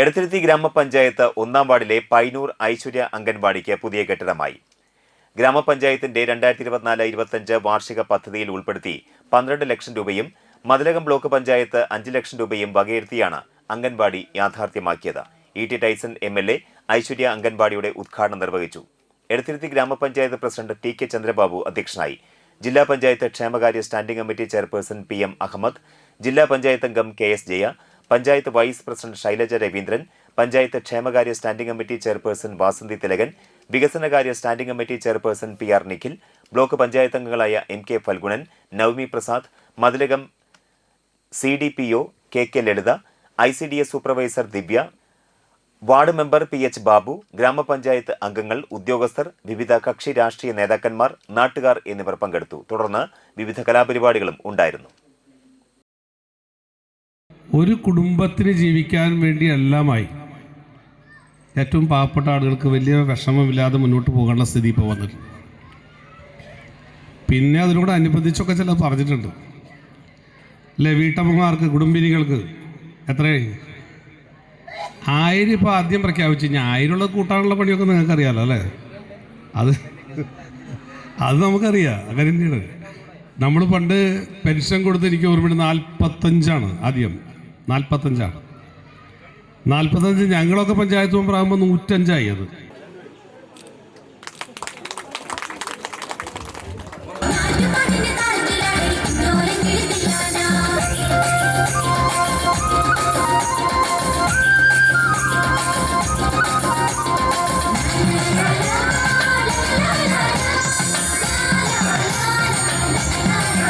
എടത്തിരുത്തി ഗ്രാമപഞ്ചായത്ത് ഒന്നാം വാർഡിലെ പൈനൂർ ഐശ്വര്യ അംഗൻവാടിക്ക് പുതിയ കെട്ടിടമായി. ഗ്രാമപഞ്ചായത്തിന്റെ രണ്ടായിരത്തി ഇരുപത്തിനാല് ഇരുപത്തഞ്ച് വാർഷിക പദ്ധതിയിൽ ഉൾപ്പെടുത്തി പന്ത്രണ്ട് ലക്ഷം രൂപയും മതിലകം ബ്ലോക്ക് പഞ്ചായത്ത് അഞ്ച് ലക്ഷം രൂപയും വകയിരുത്തിയാണ് anganwadi യാഥാർത്ഥ്യമാക്കിയത്. E T Tyson M L A Aishwarya അംഗൻവാടിയുടെ ഉദ്ഘാടനം നിർവഹിച്ചു. എടത്തിരുത്തി ഗ്രാമപഞ്ചായത്ത് പ്രസിഡന്റ് ടി കെ ചന്ദ്രബാബു അധ്യക്ഷനായി. ജില്ലാ പഞ്ചായത്ത് ക്ഷേമകാര്യ standing committee chairperson P M Ahmed ജില്ലാ പഞ്ചായത്ത് അംഗം K S Jaya panchayat vice president Shailaja Raveendran panchayat ക്ഷേമകാര്യ standing committee chairperson Vasanthi Thilakan വികസനകാര്യ standing committee chairperson P R Nikhil block panchayat അംഗങ്ങളായ M K Phalgunan Navami Prasad Mathilakam C D P O K K Lalitha I C D S supervisor Divya ward member P H Babu ഗ്രാമപഞ്ചായത്ത് അംഗങ്ങൾ ഉദ്യോഗസ്ഥർ വിവിധ കക്ഷി രാഷ്ട്രീയ നേതാക്കന്മാർ നാട്ടുകാർ എന്നിവർ പങ്കെടുത്തു. തുടർന്ന് വിവിധ കലാപരിപാടികളും ഉണ്ടായിരുന്നു. ഒരു കുടുംബത്തിന് ജീവിക്കാൻ വേണ്ടി എല്ലാമായി ഏറ്റവും പാവപ്പെട്ട ആളുകൾക്ക് വലിയ വിഷമമില്ലാതെ മുന്നോട്ട് പോകേണ്ട സ്ഥിതി ഇപ്പോൾ വന്നിട്ടുണ്ട്. പിന്നെ അതിനോട് അനുബന്ധിച്ചൊക്കെ ചില പറഞ്ഞിട്ടുണ്ട്. അല്ലേ വീട്ടമ്മമാർക്ക് കുടുംബിനികൾക്ക് എത്ര? ആയിരം ഇപ്പോൾ ആദ്യം പ്രഖ്യാപിച്ചു. കഴിഞ്ഞാൽ ആയിരമുള്ള കൂട്ടാനുള്ള പണിയൊക്കെ നിങ്ങൾക്കറിയാലോ അല്ലേ? അത് അത് നമുക്കറിയാം. അങ്ങനെ തന്നെയാണ്. നമ്മൾ പണ്ട് പെൻഷൻ കൊടുത്ത് എനിക്ക് ഓർമ്മയുണ്ട് നാൽപ്പത്തഞ്ചാണ് ആദ്യം. നാൽപ്പത്തഞ്ചാണ് നാൽപ്പത്തഞ്ച് ഞങ്ങളൊക്കെ പഞ്ചായത്ത് മെമ്പറാകുമ്പോൾ നൂറ്റഞ്ചായി അത്.